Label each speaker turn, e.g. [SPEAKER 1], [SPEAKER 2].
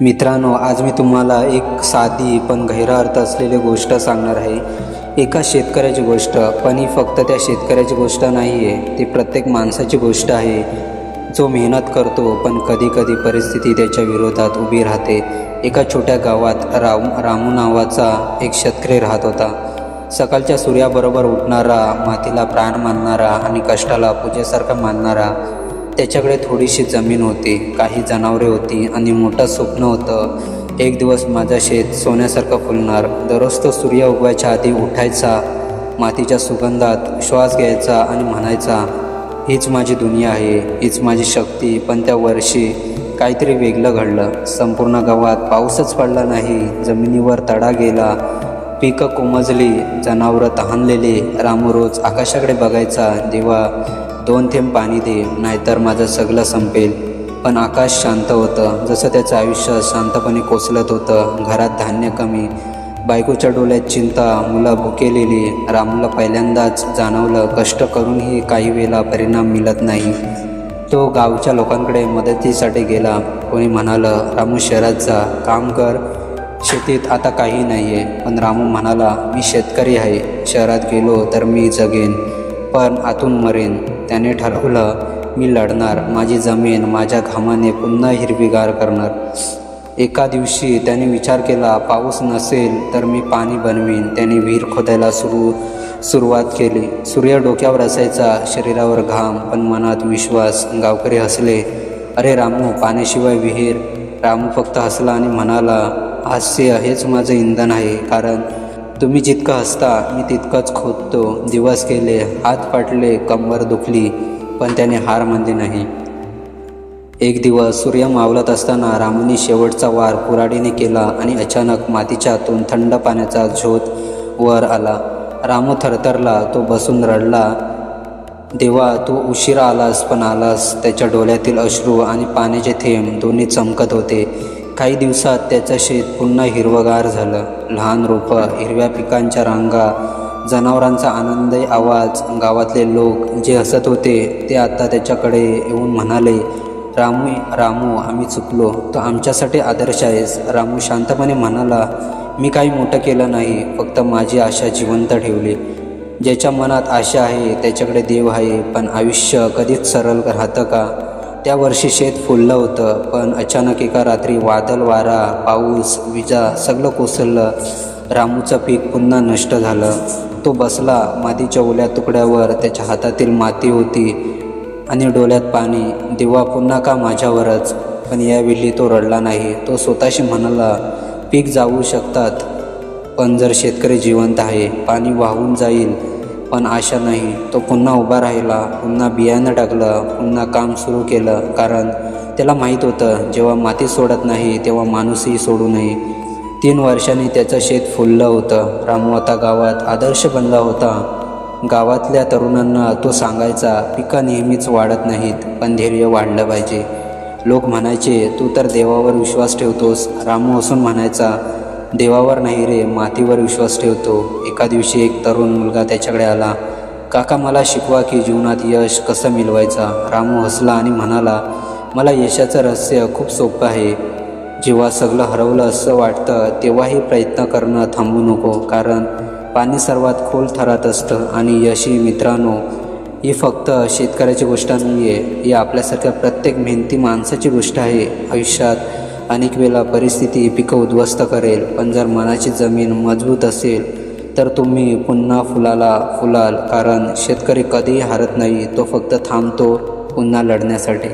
[SPEAKER 1] मित्रांनो आज मी तुम्हाला एक साधी पण गहिरा अर्थ असलेली गोष्ट सांगणार आहे. एका शेतकऱ्याची गोष्ट पण ही फक्त त्या शेतकऱ्याची गोष्ट नाही आहे ती प्रत्येक माणसाची गोष्ट आहे. जो मेहनत करतो पण कधी कधी परिस्थिती त्याच्या विरोधात उभी राहते. एका छोट्या गावात राम रामू नावाचा एक शेतकरी राहत होता. सकाळच्या सूर्याबरोबर उठणारा मातीला प्राण मानणारा आणि कष्टाला पूजेसारखा मानणारा त्याच्याकडे थोडीशी जमीन होती काही जनावरे होती आणि मोठं स्वप्न होतं. एक दिवस माझं शेत सोन्यासारखं फुलणार. दररोज तो सूर्य उगवायच्या आधी उठायचा मातीच्या सुगंधात श्वास घ्यायचा आणि म्हणायचा हीच माझी दुनिया आहे हीच माझी शक्ती. पण त्या वर्षी काहीतरी वेगळं घडलं. संपूर्ण गावात पाऊसच पडला नाही जमिनीवर तडा गेला पिकं कोमजली जनावरं तहानलेली. रामू रोज आकाशाकडे बघायचा देवा दोन थेंब पाणी दे नाहीतर माझं सगळं संपेल. पण आकाश शांत होतं. जसं त्याचं आयुष्य शांतपणे कोसलत होतं. घरात धान्य कमी. बायकोच्या डोळ्यात चिंता. मुलं भुकेलेली. रामूला पहिल्यांदाच जाणवलं कष्ट करूनही काही वेळेला परिणाम मिळत नाही. तो गावच्या लोकांकडे मदतीसाठी गेला. कोणी म्हणालं रामू शहरात जा. काम कर. शेतीत आता काही नाही आहे पण रामू म्हणाला मी शेतकरी आहे. शहरात गेलो तर मी जगेन. पण आतून मरेन. त्याने ठरवलं मी लढणार. माझी जमीन माझ्या घामाने पुन्हा हिरवीगार करणार. एका दिवशी त्याने विचार केला पाऊस नसेल तर मी पाणी बनवीन. त्याने विहीर खोदायला सुरू सुरुवात केली. सूर्य डोक्यावर असायचा शरीरावर घाम पण मनात विश्वास. गावकरी हसले अरे रामू पाण्याशिवाय विहीर. रामू फक्त हसला आणि म्हणाला हास्य हेच माझं इंधन आहे. कारण तुम्ही जितकं हसता मी तितकंच खोदतो. दिवस गेले हात फाटले कंबर दुखली पण त्याने हार मानली नाही. एक दिवस सूर्य मावलत असताना रामूने शेवटचा वार कुराडीने केला आणि अचानक मातीच्या आतून थंड पाण्याचा झोत वर आला. रामू थरथरला तो बसून रडला. देवा तू उशिरा आलास पण आलास. त्याच्या डोळ्यातील अश्रू आणि पाण्याचे थेंब दोन्ही चमकत होते. काही दिवसात त्याचं शेत पुन्हा हिरवगार झालं. लहान रोपं हिरव्या पिकांच्या रांगा जनावरांचा आनंद आवाज गावातले लोक जे हसत होते ते आता त्याच्याकडे येऊन म्हणाले रामू रामू आम्ही चुकलो. तो आमच्यासाठी आदर्श आहेस. रामू शांतपणे म्हणाला मी काही मोठं केलं नाही फक्त माझी आशा जिवंत ठेवली. ज्याच्या मनात आशा आहे त्याच्याकडे देव आहे. पण आयुष्य कधीच सरळ राहतं का? त्या वर्षी शेत फुललं होतं पण अचानक एका रात्री वादळ वारा पाऊस विजा सगळं कोसळलं. रामूचं पीक पुन्हा नष्ट झालं. तो बसला मातीच्या ओल्या तुकड्यावर त्याच्या हातातील माती होती आणि डोळ्यात पाणी. दिवा पुन्हा का माझ्यावरच? पण यावेळी तो रडला नाही. तो स्वतःशी म्हणाला पीक जाऊ शकतात पण जर शेतकरी जिवंत आहे पाणी वाहून जाईल पण आशा नाही. तो पुन्हा उभा राहिला पुन्हा बियाणं टाकलं पुन्हा काम सुरू केलं. कारण त्याला माहीत होतं जेव्हा माती सोडत नाही तेव्हा माणूसही सोडू नये. तीन वर्षांनी त्याचं शेत फुललं होतं. रामू आता गावात आदर्श बनला होता. गावातल्या तरुणांना तो सांगायचा पिकं नेहमीच वाढत नाहीत पण धैर्य वाढलं पाहिजे. लोक म्हणायचे तू तर देवावर विश्वास ठेवतोस. रामू असून म्हणायचा देवावर नाही रे मातीवर विश्वास ठेवतो. एका दिवशी एक तरुण मुलगा त्याच्याकडे आला काका मला शिकवा की जीवनात यश कसं मिळवायचा. रामू हसला आणि म्हणाला मला यशाचं रहस्य खूप सोपं आहे. जेव्हा सगळं हरवलं असं वाटतं तेव्हाही प्रयत्न करणं थांबू नको. कारण पाणी सर्वात खोल थरात असतं आणि यशी मित्रांनो ही फक्त शेतकऱ्याची गोष्ट नाही आहे ही आपल्यासारख्या प्रत्येक मेहनती माणसाची गोष्ट आहे. आयुष्यात अनेक वेळा परिस्थिती पिकं उद्ध्वस्त करेल पण जर मनाची जमीन मजबूत असेल तर तुम्ही पुन्हा फुलाला फुलाल कारण शेतकरी कधीही हारत नाही तो फक्त थांबतो पुन्हा लढण्यासाठी.